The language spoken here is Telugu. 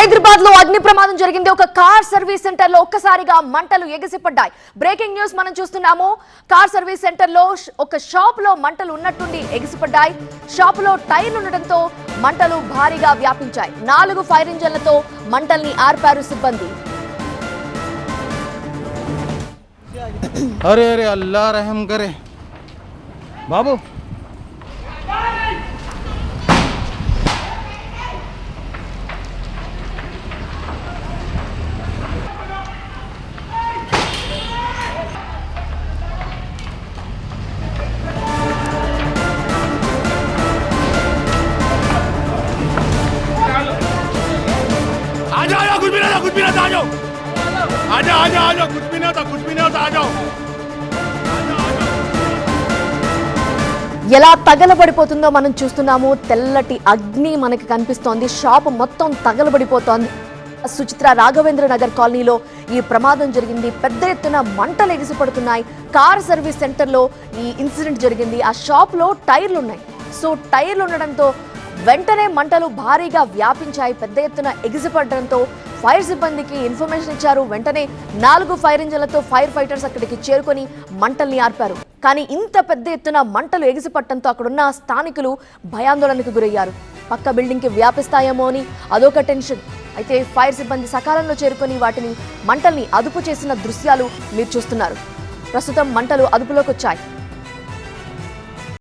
హైదరాబాద్లో అగ్ని ప్రమాదం జరిగింది. ఒక కార్ సర్వీస్ సెంటర్లో ఒక్కసారిగా మంటలు ఎగిసిపడ్డాయి. బ్రేకింగ్ న్యూస్ మనం చూస్తున్నాము. కార్ సర్వీస్ సెంటర్లో ఒక షాప్లో మంటలు ఉన్నట్టుండి ఎగిసిపడ్డాయి. షాప్లో టైర్లు ఉండటంతో మంటలు భారీగా వ్యాపించాయి. నాలుగు ఫైర్ ఇంజన్లతో మంటల్ని ఆర్పారు సిబ్బంది. అరే అరే అల్లా రహం కరే. బాబు आ जाओ आ जाओ आ जाओ कुछ भी नहीं था कुछ भी नहीं था आ जाओ ఎలా తగలబడిపోతుందో మనం చూస్తున్నాము తెల్లటి అగ్ని మనకి కనిపిస్తోంది షాప్ మొత్తం తగలబడిపోతోంది సుచిత్ర రాఘవేంద్ర నగర్ కాలనీలో ఈ ప్రమాదం జరిగింది పెద్ద ఎత్తున మంటలు ఎగిసిపడుతున్నాయి కార్ సర్వీస్ సెంటర్లో ఈ ఇన్సిడెంట్ జరిగింది ఆ షాప్లో టైర్లు ఉన్నాయి సో టైర్లు ఉండడంతో వెంటనే మంటలు భారీగా వ్యాపించాయి. పెద్ద ఎత్తున ఎగిసిపడడంతో ఫైర్ సిబ్బందికి ఇన్ఫర్మేషన్ ఇచ్చారు. వెంటనే నాలుగు ఫైర్ ఇంజన్లతో ఫైర్ ఫైటర్స్ అక్కడికి చేరుకొని మంటల్ని ఆర్పారు. కానీ ఇంత పెద్ద ఎత్తున మంటలు ఎగిసిపట్టడంతో అక్కడున్న స్థానికులు భయాందోళనకు గురయ్యారు. పక్క బిల్డింగ్కి వ్యాపిస్తాయేమో అని అదొక టెన్షన్. అయితే ఫైర్ సిబ్బంది సకాలంలో చేరుకొని వాటిని మంటల్ని అదుపు చేసిన దృశ్యాలు మీరు చూస్తున్నారు. ప్రస్తుతం మంటలు అదుపులోకి వచ్చాయి